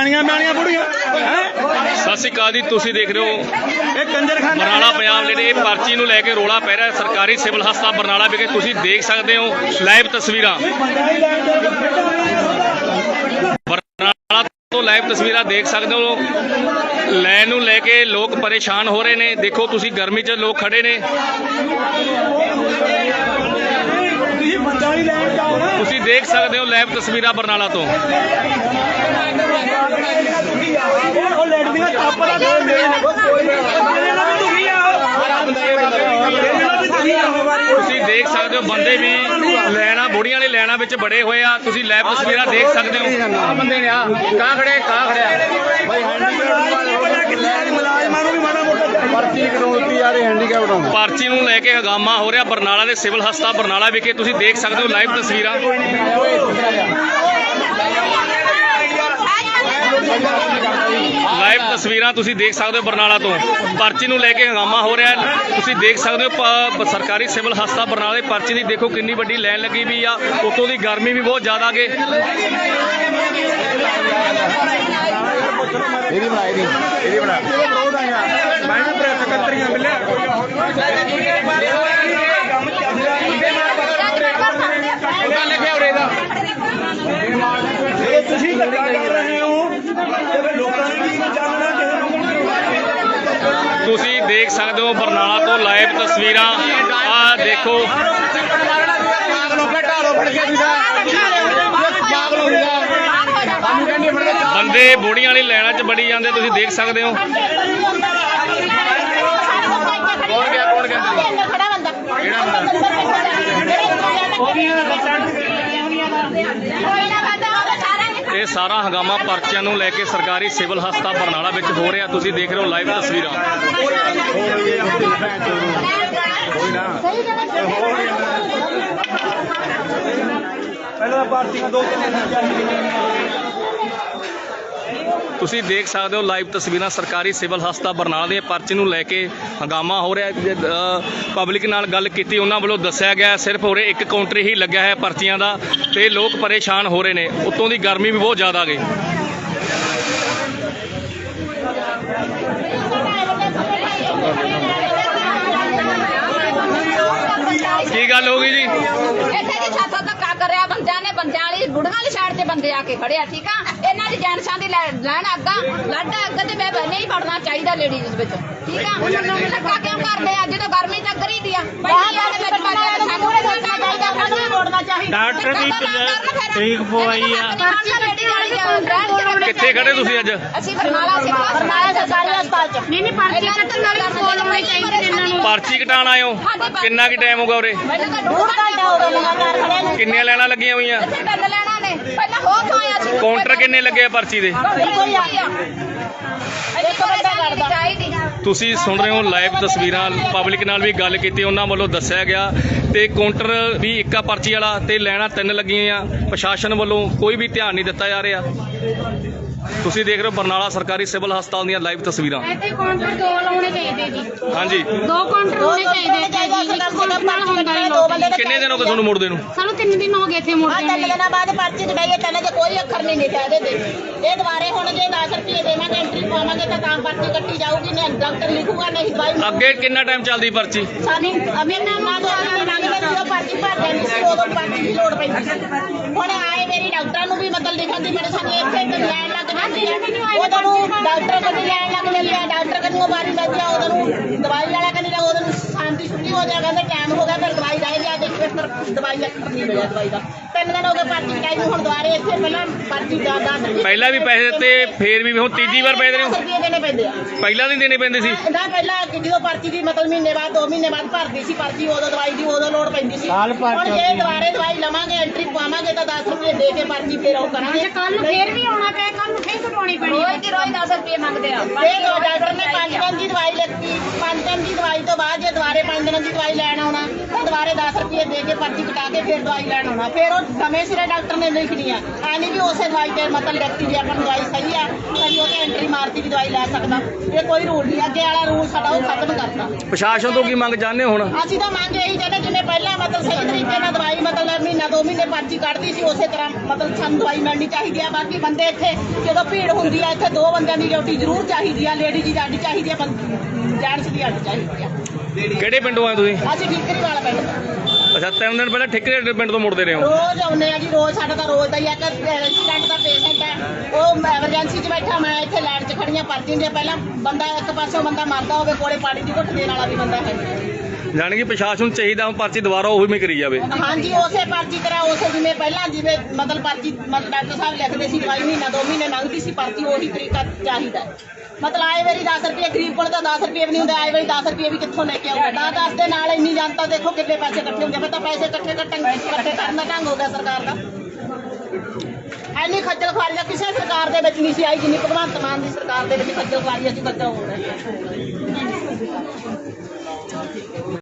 ਮਿਆਣੀਆਂ ਮਿਆਣੀਆਂ ਬੁੜੀਆਂ। ਸਤਿ ਸ਼੍ਰੀ ਅਕਾਲ ਜੀ ਤੁਸੀਂ ਦੇਖ ਰਹੇ ਹੋ ਇਹ ਕੰਜਰਖਾਨਾ ਬਰਨਾਲਾ ਪੰਜਾਬ ਜਿਹੜੇ ਇਹ ਪਰਚੀ ਨੂੰ ਲੈ ਕੇ ਰੋਲਾ ਪੈ ਰਿਹਾ। ਸਰਕਾਰੀ ਸਿਵਲ ਹਸਪਤਾਲ ਬਰਨਾਲਾ ਵਿਖੇ ਤੁਸੀਂ ਦੇਖ ਸਕਦੇ ਹੋ ਲਾਈਵ ਤਸਵੀਰਾਂ। ਬਰਨਾਲਾ ਤੋਂ ਲਾਈਵ ਤਸਵੀਰਾਂ ਦੇਖ ਸਕਦੇ ਹੋ ਲੈਣ ਨੂੰ ਲੈ ਕੇ ਲੋਕ ਪਰੇਸ਼ਾਨ ਹੋ ਰਹੇ ਨੇ। ਦੇਖੋ ਤੁਸੀਂ ਗਰਮੀ 'ਚ ਲੋਕ ਖੜੇ ਨੇ। ਤੁਸੀਂ ਬੰਦਾ ਹੀ ਲੈਣ ਜਾਓ ਨਾ ਤੁਸੀਂ ਦੇਖ ਸਕਦੇ ਹੋ ਲਾਈਵ ਤਸਵੀਰਾਂ ਬਰਨਾਲਾ ਤੋਂ ਉਹ ਟੱਪ ਦਾ ਕੋਈ ਮੇਰੇ ਨਾਲ ਆ ਆ ਤੁਸੀਂ ਦੇਖ ਸਕਦੇ ਹੋ ਬੰਦੇ ਵੀ ਲੈਣਾ ਬੁੜੀਆਂ ਵਾਲੇ ਲੈਣਾ ਵਿੱਚ ਬੜੇ ਹੋਏ ਆ ਤੁਸੀਂ ਲਾਈਵ ਤਸਵੀਰਾਂ ਦੇਖ ਸਕਦੇ ਹੋ ਬੰਦੇ ਨੇ ਆ ਕਾ ਖੜੇ ਕਾ ਖੜਿਆ ਭਾਈ ਹੈਂਡੀਕੈਪ ਮੁਲਾਜ਼ਮਾਂ ਨੂੰ ਵੀ ਪਰਚੀ ਕਟਾਉਣੀ ਆ ਰਹੀ ਹੈਂਡੀਕੈਪ ਕਟਾਉਣੀ ਪਰਚੀ ਨੂੰ ਲੈ ਕੇ ਹਗਾਮਾ ਹੋ ਰਿਹਾ ਬਰਨਾਲਾ ਦੇ ਸਿਵਲ ਹਸਪਤਾਲ ਬਰਨਾਲਾ ਵਿਖੇ। ਤੁਸੀਂ ਦੇਖ ਸਕਦੇ ਹੋ ਲਾਈਵ ਤਸਵੀਰਾਂ। ਲਾਈਵ ਤਸਵੀਰਾਂ ਤੁਸੀਂ ਦੇਖ ਸਕਦੇ ਹੋ ਬਰਨਾਲਾ ਤੋਂ। ਪਰਚੀ ਨੂੰ ਲੈ ਕੇ ਹੰਗਾਮਾ ਹੋ ਰਿਹਾ। ਤੁਸੀਂ ਦੇਖ ਸਕਦੇ ਹੋ ਸਰਕਾਰੀ ਸਿਵਲ ਹਸਪਤਾਲ ਬਰਨਾਲਾ ਦੇ ਪਰਚੀ ਦੀ ਦੇਖੋ ਕਿੰਨੀ ਵੱਡੀ ਲਾਈਨ ਲੱਗੀ ਵੀ ਆ। ਉਤੋਂ ਦੀ ਗਰਮੀ ਵੀ ਬਹੁਤ ਜ਼ਿਆਦਾ ਗੇ ਇਹਦੀ ਬਣਾ ਇਹਦੀ ਇਹਦੀ ਬਣਾ ਮੈਂ ਵੀ ਪ੍ਰੈਸ ਸਕੱਤਰੀਆਂ ਮਿਲਿਆ ਲੱਗਿਆ ਉਰੇ ਦਾ ਇਹ ਤੁਸੀਂ ਧੱਕਾ ਕਰ ਰਹੇ ਹੋ ਤੇ ਲੋਕਾਂ ਨੇ ਵੀ ਜਾਣਨਾ ਤੁਸੀਂ ਦੇਖ ਸਕਦੇ ਹੋ ਬਰਨਾਲਾ ਤੋਂ ਲਾਈਵ ਤਸਵੀਰਾਂ। ਆ ਦੇਖੋ। ਬੰਦੇ ਬੁੜੀਆਂ ਵਾਲੀ ਲੈਣਾ 'ਚ ਬੜੀ ਜਾਂਦੇ, ਤੁਸੀਂ ਦੇਖ ਸਕਦੇ ਹੋ। ਕੌਣ ਗਿਆ ਕੌਣ ਗਿਆ? ਖੜਾ ਬੰਦਾ ਕਿਹੜਾ ਬੰਦਾ ਇਹ ਸਾਰਾ ਹੰਗਾਮਾ ਪਰਚਿਆਂ ਨੂੰ ਲੈ ਕੇ ਸਰਕਾਰੀ ਸਿਵਲ ਹਸਪਤਾਲ ਬਰਨਾਲਾ ਵਿੱਚ ਹੋ ਰਿਹਾ। ਤੁਸੀਂ ਦੇਖ ਰਹੇ ਹੋ ਲਾਈਵ ਤਸਵੀਰਾਂ। ਪਹਿਲਾਂ ਪਾਰਟੀਆਂ ਦੋ ਤਿੰਨ ਤੁਸੀਂ ਦੇਖ ਸਕਦੇ ਹੋ ਲਾਈਵ ਤਸਵੀਰਾਂ ਸਰਕਾਰੀ ਸਿਵਲ ਹਸਪਤਾਲ ਬਰਨਾਲਾ ਦੇ ਪਰਚੀ ਨੂੰ ਲੈ ਕੇ ਹੰਗਾਮਾ ਹੋ ਰਿਹਾ ਪਬਲਿਕ ਨਾਲ ਗੱਲ ਕੀਤੀ, ਉਹਨਾਂ ਵੱਲੋਂ ਦੱਸਿਆ ਗਿਆ ਸਿਰਫ ਉਰੇ ਇੱਕ ਕਾਊਂਟਰ ਹੀ ਲੱਗਿਆ ਹੈ ਪਰਚੀਆਂ ਦਾ ਤੇ ਲੋਕ ਪਰੇਸ਼ਾਨ ਹੋ ਰਹੇ ਨੇ। ਉੱਤੋਂ ਦੀ ਗਰਮੀ ਵੀ ਬਹੁਤ ਜ਼ਿਆਦਾ ਗਈ। ਕੀ ਗੱਲ ਹੋ ਗਈ ਜੀ? ਇੱਥੇ ਜੀ ਸਾਥੋਂ ਧੱਕਾ ਕਰਿਆ ਬੰਦਿਆਂ ਨੇ ਬੰਦਿਆਂ ਵਾਲੀ ਬੁੜੀਆਂ ਵਾਲੀ ਸਾਈਡ ਤੇ ਬੰਦੇ ਆ ਕੇ ਖੜਿਆ ਠੀਕ ਆ? ਇਹਨਾਂ ਦੀ ਲੈ- ਲੈਣ ਅੱਗਾ ਲੱਡ ਅੱਗ ਤੇ ਬੈ ਨਹੀਂ ਵੜਨਾ ਚਾਹੀਦਾ ਲੇਡੀਜ਼ ਵਿੱਚ। ਠੀਕ ਆ? ਧੱਕਾ ਕਿਉਂ ਕਰਦੇ ਆ? ਜਦੋਂ ਗਰਮੀ ਤਾਂ ਕਰੀ ਦੀ ਆ ਬਾਹਰ ਦੇ ਵਿੱਚ ਬੰਦੇ ਵੀ ਡਾਕਟਰ ਦੀ ਤਰੀਕ ਪਵਾਈ ਆ। ਕਿੱਥੇ ਖੜੇ ਤੁਸੀਂ ਅੱਜ? ਅਸੀਂ ਬਰਨਾਲਾ ਸੀ ਬਰਨਾਲਾ ਸਰਕਾਰੀ ਹਸਪਤਾਲ ਚ। ਨਹੀਂ ਨਹੀਂ ਪਰਚੀ ਕੱਟਣ ਵਾਲੀ ਕੋਲ ਹੋਣੀ ਚਾਹੀਦੀ ਇਹਨਾਂ ਨੂੰ। ਪਰਚੀ ਕਟਾਣ ਆਇਓ ਕਿੰਨਾ ਕੀ ਟਾਈਮ ਹੋਗਾ ਉਰੇ? ਕਿੰਨੀਆਂ ਲੈਣਾ ਲੱਗੀਆਂ ਹੋਈਆਂ? ਕਾਊਂਟਰ ਕਿੰਨੇ ਲੱਗੇ ਪਰਚੀ ਦੇ ਕੋਈ ਆ ਦੇਖੋ ਬੰਦਾ ਲੜਦਾ ਚਾਹੀਦੀ ਤੁਸੀਂ ਸੁਣ ਰਹੇ ਹੋ ਲਾਈਵ ਤਸਵੀਰਾਂ, ਪਬਲਿਕ ਨਾਲ ਵੀ ਗੱਲ ਕੀਤੀ, ਉਹਨਾਂ ਵੱਲੋਂ ਦੱਸਿਆ ਗਿਆ ਤੇ ਕਾਊਂਟਰ ਵੀ ਇੱਕਾ ਪਰਚੀ ਵਾਲਾ ਤੇ ਲੈਣਾ ਤਿੰਨ ਲੱਗੀਆਂ ਆ। ਪ੍ਰਸ਼ਾਸਨ ਵੱਲੋਂ ਕੋਈ ਵੀ ਧਿਆਨ ਨਹੀਂ ਦਿੱਤਾ ਜਾ ਰਿਹਾ। ਤੁਸੀਂ ਦੇਖ ਰਹੇ ਹੋ ਬਰਨਾਲਾ ਸਰਕਾਰੀ ਸਿਵਲ ਹਸਪਤਾਲ ਦੀਆਂ ਲਾਈਵ ਤਸਵੀਰਾਂ। ਇੱਥੇ ਕਾਊਂਟਰ ਦੋ ਲਾਉਣੇ ਚਾਹੀਦੇ ਜੀ। ਹਾਂਜੀ। ਦੋ ਕਾਊਂਟਰ ਹੋਣੇ ਚਾਹੀਦੇ ਜੀ। ਇੱਕ ਕਾਊਂਟਰ ਨਾਲ ਹੁੰਦਾ ਹੀ ਦੋ ਬੰਦੇ ਲੋਕ ਕਿੰਨੇ ਦਿਨ ਹੋ ਗਏ ਤੁਹਾਨੂੰ ਮੁੜਦੇ ਨੂੰ? ਸਾਨੂੰ ਤਿੰਨ ਦਿਨ ਹੋ ਗਏ ਇੱਥੇ ਮੁੜਦੇ ਤਿੰਨ ਨੂੰ ਦਿਨਾਂ ਬਾਅਦ ਪਰਚੀ ਕਟਾਈਏ ਤਿੰਨ ਦੇ ਕੋਈ ਅੱਖਰ ਨਹੀਂ ਲਿਖਿਆ ਇਹਦੇ ਤੇ। ਇਹ ਦੁਬਾਰੇ ਹੁਣ ਜੇ 10 ਰੁਪਏ ਦੇਵਾਂਗੇ ਐਂਟਰੀ ਪਾਵਾਂਗੇ ਤਾਂ ਤਾਂ ਪਰਚੀ ਕੱਟੀ ਜਾਊਗੀ ਨੇ ਡਾਕਟਰ ਲਿਖੂਗਾ ਨਹੀਂ ਦਵਾਈ ਅੱਗੇ ਕਿੰਨਾ ਟਾਈਮ ਚੱਲਦੀ ਪਰਚੀ? ਸਾਨੂੰ ਅਮੀਰ ਨਾ ਮਾਂ ਤੋਂ ਜਦੋਂ ਪਰਚੀ ਭਰ ਦੇਣੀ ਸੀ ਉਦੋਂ ਪਰਚੀ ਦੀ ਲੋੜ ਪੈਂਦੀ। ਸੀ ਹੁਣ ਆਏ ਮੇਰੀ ਡਾਕਟਰਾਂ ਨੂੰ ਵੀ ਮਤਲਬ ਲਿਖਣ ਦੀ ਮੇਰੇ ਸਾਨੂੰ ਇੱਥੇ ਇੱਕ ਲੈਣ ਲੱਗ ਜਾਂਦੀ ਨੂੰ ਡਾਕਟਰ ਕੋਲ ਲੈਣ ਲੱਗ ਜਾਂਦੀ ਹੈ ਡਾਕਟਰ ਕੋਲ ਬਾਰੀ ਲੱਗੀ ਆ ਉਹਨਾਂ ਨੂੰ ਦਵਾਈ ਵਾਲਾ ਕਹਿੰਦੀ ਉਹਨਾਂ ਨੂੰ ਸ਼ਾਂਤੀ ਛੁੱਟੀ ਹੋ ਜਾ ਕਹਿੰਦੇ ਟਾਈਮ ਹੋ ਗਿਆ, ਫਿਰ ਦਵਾਈ ਰਹਿ ਗਿਆ ਕੇ ਫਿਰ ਦਵਾਈ ਅੱਖਰ ਨਹੀਂ ਮਿਲਿਆ ਦਵਾਈ ਦਾ। ਤਿੰਨ ਦਿਨ ਹੋ ਗਏ ਪਰਚੀ ਕਟਾਈ ਨੂੰ ਹੁਣ ਦੁਬਾਰੇ ਇੱਥੇ ਪਹਿਲਾਂ ਪਰਚੀ ਦਾ 10 ਰੁਪਏ ਪਹਿਲਾਂ ਵੀ ਪੈਸੇ ਦਿੱਤੇ ਫੇਰ ਵੀ ਹੁਣ ਤੀਜੀ ਵਾਰ ਪੈ ਰਹੇ ਹੋ ਰੁਪਏ ਦੇਣੇ ਪੈਂਦੇ ਆ। ਪਹਿਲਾਂ ਨਹੀਂ ਦੇਣੇ ਪੈਂਦੇ ਸੀ। ਨਾ ਪਹਿਲਾਂ ਜਦੋਂ ਪਰਚੀ ਦੀ ਮਤਲਬ ਮਹੀਨੇ ਬਾਅਦ 2 ਮਹੀਨੇ ਬਾਅਦ ਭਰਦੀ ਸੀ ਪਰਚੀ ਉਦੋਂ ਦਵਾਈ ਦੀ ਉਦੋਂ ਲੋੜ ਪੈਂਦੀ ਸੀ। ਸਾਲ ਭਰ ਹੁਣ ਜੇ ਚੱਲਦੀ। ਦੁਬਾਰੇ ਦਵਾਈ ਲਵਾਂਗੇ ਐਂਟਰੀ ਪਾਵਾਂਗੇ ਤਾਂ 10 ਰੁਪਏ ਦੇ ਕੇ ਪਰਚੀ ਫੇਰ ਉਹ ਕਰਾਂਗੇ। ਜੇ ਕੱਲ ਨੂੰ ਫੇਰ ਵੀ ਆਉਣਾ ਪਏ ਕੱਲ ਨੂੰ ਫੇਰ ਕਟਵਾਉਣੀ ਪੈਣੀ ਹੈ ਰੋਜ਼ ਦੀ ਰੋਜ਼ ਹੀ 10 ਰੁਪਏ ਮੰਗਦੇ ਆ। ਇਹ ਡਾਕਟਰ ਨੇ 5 ਦਿਨ ਦੀ ਦਵਾਈ ਲਿਖਤੀ 5 ਦਿਨ ਦੀ ਦਵਾਈ ਤੋਂ ਬਾਅਦ ਜੇ ਦੁਬਾਰੇ 5 ਦਿਨਾਂ ਦੀ ਦਵਾਈ ਲੈਣ ਆਉਣਾ ਦੁਬਾਰੇ 10 ਰੁਪਏ ਦੇ ਕੇ ਪਰਚੀ ਕਟਾ ਕੇ ਫਿਰ ਦਵਾਈ ਲੈਣ ਆਉਣਾ। ਫਿਰ ਉਹ ਸਮੇਂ ਸਿਰੇ ਡਾਕਟਰ ਨੇ ਲਿਖਣੀ ਆ। ਐ ਨਹੀਂ ਵੀ ਉਸੇ ਦਵਾਈ ਤੇ ਮਤਲਬ ਲਿਖਤੀ ਜੇ ਆਪਾਂ ਨੂੰ ਦਵਾਈ ਸਹੀ ਆ ਕਦੀ ਉਹ ਤੇ ਐਂਟਰੀ ਮਾਰਤੀ ਵੀ ਦਵਾਈ ਲੈ ਸਕਦਾ। ਇਹ ਕੋਈ ਰੂਲ ਨਹੀਂ ਅੱਗੇ ਵਾਲਾ ਰੂਲ ਸਾਡਾ ਉਹ ਖਤਮ ਕਰਤਾ। ਪ੍ਰਸ਼ਾਸਨ ਤੋਂ ਕੀ ਮੰਗ ਚਾਹੁੰਦੇ ਹੁਣ? ਅਸੀਂ ਤਾਂ ਮੰਗ ਇਹੀ ਚਾਹੁੰਦੇ ਜਿਵੇਂ ਪਹਿਲਾਂ ਮਤਲਬ ਸਹੀ ਤਰੀਕੇ ਨਾਲ ਦਵਾਈ ਮਤਲਬ ਮਹੀਨਾ ਦੋ ਮਹੀਨੇ ਪਰਚੀ ਕੱਢਦੀ ਸੀ ਉਸੇ ਤਰ੍ਹਾਂ ਮਤਲਬ ਸਾਨੂੰ ਦਵਾਈ ਮਿਲਣੀ ਚਾਹੀਦੀ ਆ। ਬਾਕੀ ਬੰਦੇ ਇੱਥੇ ਜਦੋਂ ਭੀੜ ਹੁੰਦੀ ਆ ਇੱਥੇ ਦੋ ਬੰਦਿਆਂ ਦੀ ਡਿਊਟੀ ਜ਼ਰੂਰ ਚਾਹੀਦੀ ਆ। ਲੇਡੀ ਦੀ ਅੱਡ ਚਾਹੀਦੀ ਆ ਜੈਂਟਸ ਦੀ ਅੱਡ ਚਾਹੀਦੀ ਆ। ਕਿਹੜੇ ਪਿੰਡੋਂ ਆ ਤੁਸੀਂ? ਅਸੀਂ ਠੀਕਰੀ ਵਾਲਾ ਪਿੰਡ। ਅੱਛਾ ਤਿੰਨ ਦਿਨ ਪਹਿਲਾਂ ਠੇਕੇ ਪਿੰਡ ਤੋਂ ਮੁੜਦੇ ਰਹੇ ਹੋ? ਰੋਜ਼ ਆਉਂਦੇ ਆ ਜੀ ਰੋਜ਼ ਸਾਡਾ ਤਾਂ ਰੋਜ਼ ਦਾ ਹੀ ਆ। ਕਿ ਰੈਸਟੋਰੈਂਟ ਦਾ ਪੇਸ਼ੈਂਟ ਹੈ ਉਹ ਐਮਰਜੈਂਸੀ 'ਚ ਬੈਠਾ ਮੈਂ ਇੱਥੇ ਲਾਈਨ 'ਚ ਖੜੀਆਂ ਪਰਚੀ ਹੁੰਦੀਆਂ ਪਹਿਲਾਂ ਬੰਦਾ ਇੱਕ ਪਾਸੋਂ ਬੰਦਾ ਮਰਦਾ ਹੋਵੇ ਕੋਲੇ ਪਾਣੀ ਦੀ ਘੁੱਟ ਦੇਣ ਵਾਲਾ ਵੀ ਬੰਦਾ ਹੈ। ਜਾਣੀ ਕਿ ਪ੍ਰਸ਼ਾਸਨ ਨੂੰ ਚਾਹੀਦਾ ਹੁਣ ਪਰਚੀ ਦੁਬਾਰਾ ਉਹੀ ਮੇ ਕਰੀ ਜਾਵੇ। ਹਾਂਜੀ ਉਸੇ ਪਰਚੀ ਤਰ੍ਹਾਂ ਉਸੇ ਜਿਵੇਂ ਪਹਿਲਾਂ ਜਿਵੇਂ ਮਤਲਬ ਪਰਚੀ ਡਾਕਟਰ ਸਾਹਿਬ ਲਿਖਦੇ ਸੀ ਦਵਾਈ ਮਹੀਨਾ ਦੋ ਮਹੀਨੇ ਮੰਗਦੀ ਸੀ ਪਰਚੀ ਉਹੀ ਤਰੀਕਾ ਚਾਹੀਦਾ। ਮਤਲਬ ਆਏ ਵਾਰੀ 10 ਰੁਪਏ ਗਰੀਬ ਕੋਲ ਤਾਂ 10 ਰੁਪਏ ਵੀ ਨਹੀਂ ਹੁੰਦੇ, ਆਏ ਵਾਰੀ 10 ਰੁਪਏ ਵੀ ਕਿੱਥੋਂ ਲੈ ਕੇ ਆਊਗਾ? 10 10 ਦੇ ਨਾਲ ਇੰਨੀ ਜਨਤਾ ਦੇਖੋ ਕਿੰਨੇ ਪੈਸੇ ਇਕੱਠੇ ਹੁੰਦੇ ਫਿਰ ਤਾਂ ਪੈਸੇ ਇਕੱਠੇ ਕੱਟਣ ਇਕੱਠੇ ਕਰਨ ਦਾ ਢੰਗ ਹੋ ਗਿਆ ਸਰਕਾਰ ਦਾ। ਐਨੀ ਖੱਜਲ ਖੁਆਰੀ ਦਾ ਕਿਸੇ ਸਰਕਾਰ ਦੇ ਵਿੱਚ ਨਹੀਂ ਸੀ ਆਈ, ਜਿੰਨੀ ਭਗਵੰਤ ਮਾਨ ਦੀ ਸਰਕਾਰ ਦੇ ਵਿੱਚ ਖੱਜਲ ਖੁਆਰੀ ਅਸੀਂ ਖੱਜਲ ਹੋ ਰਹੇ